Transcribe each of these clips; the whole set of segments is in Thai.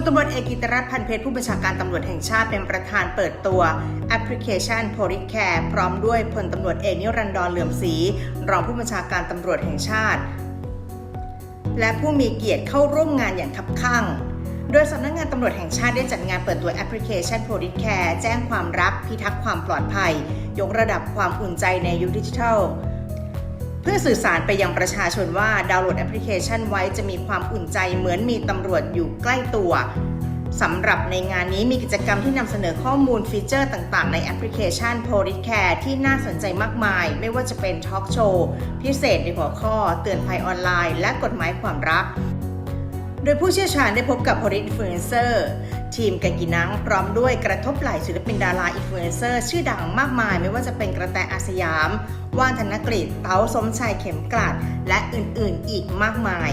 ลตำรวจเอกกิตรัตนพันเพชรผู้บัญชาการตำรวจแห่งชาติเป็นประธานเปิดตัวแอปพลิเคชันโพลิแคร์พร้อมด้วยพลตำรวจเอกนิรันดรเหลื่อมศรีรองผู้บัญชาการตำรวจแห่งชาติ และผู้มีเกียรติเข้าร่วมงานอย่างคับคั่งโดยสำนักงานตำรวจแห่งชาติได้จัดงานเปิดตัวแอปพลิเคชันโพลิแคร์แจ้งความรักพิทักษ์ความปลอดภัย ยกระดับความอุ่นใจในยุคดิจิทัล พื่อสื่อสารไปยังประชาชนว่าดาวน์โหลดแอปพลิเคชันไว้จะมีความอุ่นใจเหมือนมีตำรวจอยู่ใกล้ตัวสำหรับในงานนี้มีกิจกรรมที่นำเสนอข้อมูลฟีเจอร์ต่างๆ ในแอปพลิเคชัน p o l i c a r e ที่น่าสนใจมากมาย ไม่ว่าจะเป็นทอล์กโชว์พิเศษในหัวข้อ เตือนภัยออนไลน์ และกฎหมายความรัก โดยผู้เชี่ยวชาญได้พบกับ p o l i c Influencer ทีมกันกินังพร้อมด้วยกระทบไหลศิลปินดาราอินฟลูเอนเซอร์ชื่อดังมากมาย ไม่ว่าจะเป็นกระแตอาสยาม ว่านธนกฤษเต๋าสมชายเข็มกลัด และอื่นๆอีกมากมาย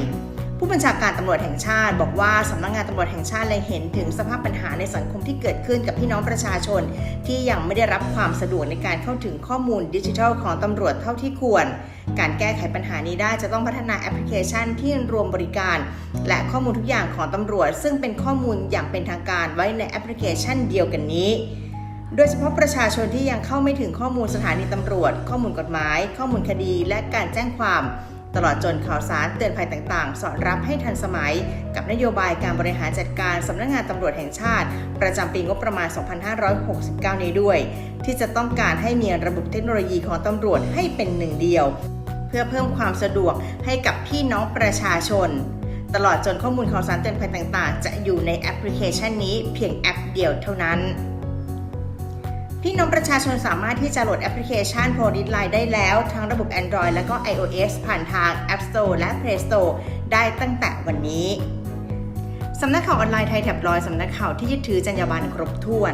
ผู้บัญชาการตำรวจแห่งชาติ บอกว่าสำนักงานตำรวจแห่งชาติเลยเห็นถึงสภาพปัญหาในสังคมที่เกิดขึ้นกับพี่น้องประชาชน ที่ยังไม่ได้รับความสะดวกในการเข้าถึงข้อมูลดิจิทัลของตำรวจเท่าที่ควร การแก้ไขปัญหานี้ได้จะต้องพัฒนาแอปพลิเคชันที่รวมบริการ และข้อมูลทุกอย่างของตำรวจ ซึ่งเป็นข้อมูลอย่างเป็นทางการไว้ในแอปพลิเคชันเดียวกันนี้โดยเฉพาะประชาชนที่ยังเข้าไม่ถึงข้อมูลสถานีตำรวจ ข้อมูลกฎหมาย ข้อมูลคดี และการแจ้งความ ตลอดจนข่าวสารเตือนภัยต่างๆ สอดรับให้ทันสมัย กับนโยบายการบริหารจัดการสำนักงานตำรวจแห่งชาติ ประจำปีงบประมาณ 2569 นี้ด้วย ที่จะต้องการให้มีระบบเทคโนโลยีของตำรวจให้เป็นหนึ่งเดียว เพื่อเพิ่มความสะดวกให้กับพี่น้องประชาชน ตลอดจนข้อมูลข่าวสารเตือนภัยต่างๆ จะอยู่ในแอปพลิเคชันนี้เพียงแอปเดียวเท่านั้น พี่น้องประชาชนสามารถที่จะโหลดแอปพลิเคชัน p o l i s Line ได้แล้ว ทั้งระบบ Android และก็ iOS ผ่านทาง App Store และ Play Store ได้ตั้งแต่วันนี้ สำนักข่าวออนไลน์ไทยแถบลอยสำนักข่าวที่ยึดถือจรรยาบรรณครบถ้วน